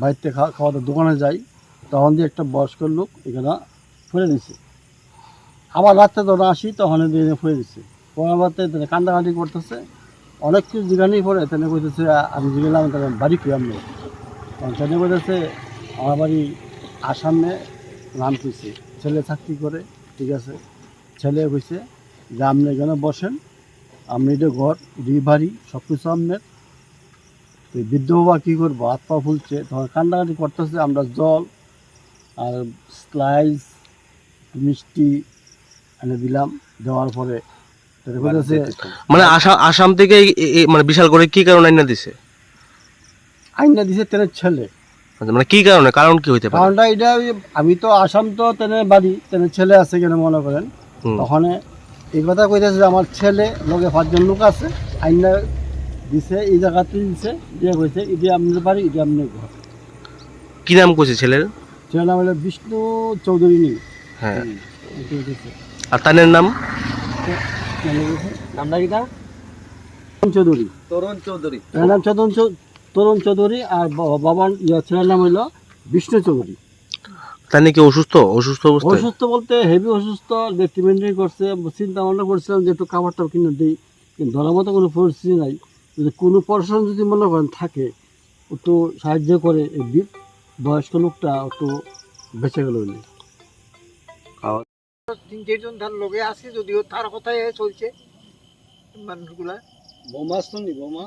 বাড়িতে খাওয়া খাওয়া দোকানে যাই, তখন দিয়ে একটা বয়স্ক লোক এখানে ফুলে দিছে। আবার রাত্রে যখন আসি, তখন দিয়ে ফুলে দিছে। পরের বাড়িতে কান্দাকাটি করতেছে। অনেক কিছু জিগানি পরে তেনে কইতেছে, আমি জিগেলাম তাহলে বাড়ি কই আমি তখন তেনে কইতেছে, আমার বাড়ি আসামে নাম কইছে, ছেলে চাকরি করে, ঠিক আছে? ছেলে কইছে যে, আপনি এখানে বসেন, আপনি এটা ঘর এটি বাড়ি সব কিছু আপনার। তো এই বৃদ্ধ বাবা কী করব? হাত পা ফুলছে। তখন কান্নাকাটি করতেছে আমরা জল আর স্লাইস মিষ্টি এনে দিলাম। দেওয়ার পরে মানে আসাম আসাম থেকে মানে বিশাল করে কি কারণে আইনা দিছে? আইনা দিছে তেনে ছেলে। আচ্ছা, মানে কি কারণে? কারণ কি হইতে পারে? কারণটা এটা আমি তো আসাম তো তেনে বাড়ি তেনে ছেলে আছে কেন মনে করেন। তখন এই কথা কইতেছে যে আমার ছেলে লগে পাঁচজন লোক আছে আইনা দিছে এই জায়গাতে দিছে দিয়ে কইছে এটি আপনার বাড়ি এটি আপনার ঘর। কি নাম কইছে ছেলের? ছেলের নাম হলো বিষ্ণু চৌধুরী নি। হ্যাঁ। আর তানের নাম? নামটা কি তা তরুণ চৌধুরী। তরুণ চৌধুরী। নাম তরুণ তরুণ চৌধুরী আর বাবার ইয়া ছেলের নাম হইল বিষ্ণু চৌধুরী। তার নাকি অসুস্থ? অসুস্থ অবস্থায়? অসুস্থ বলতে হেভি অসুস্থ ট্রিটমেন্টই করছে চিন্তা ভাবনা করছিলাম যে একটু খাবারটা কিনে দিই কিন্তু ধরার মতো কোনো পরিস্থিতি নাই। যদি কোনো প্রশাসন যদি মনে করেন থাকে একটু সাহায্য করে এই বয়স্ক লোকটা একটু বেঁচে গেল তিন চারজন তার লোকে আসে যদিও তার কথাই চলছে। মানুষগুলা। বোমা শুনি বোমা?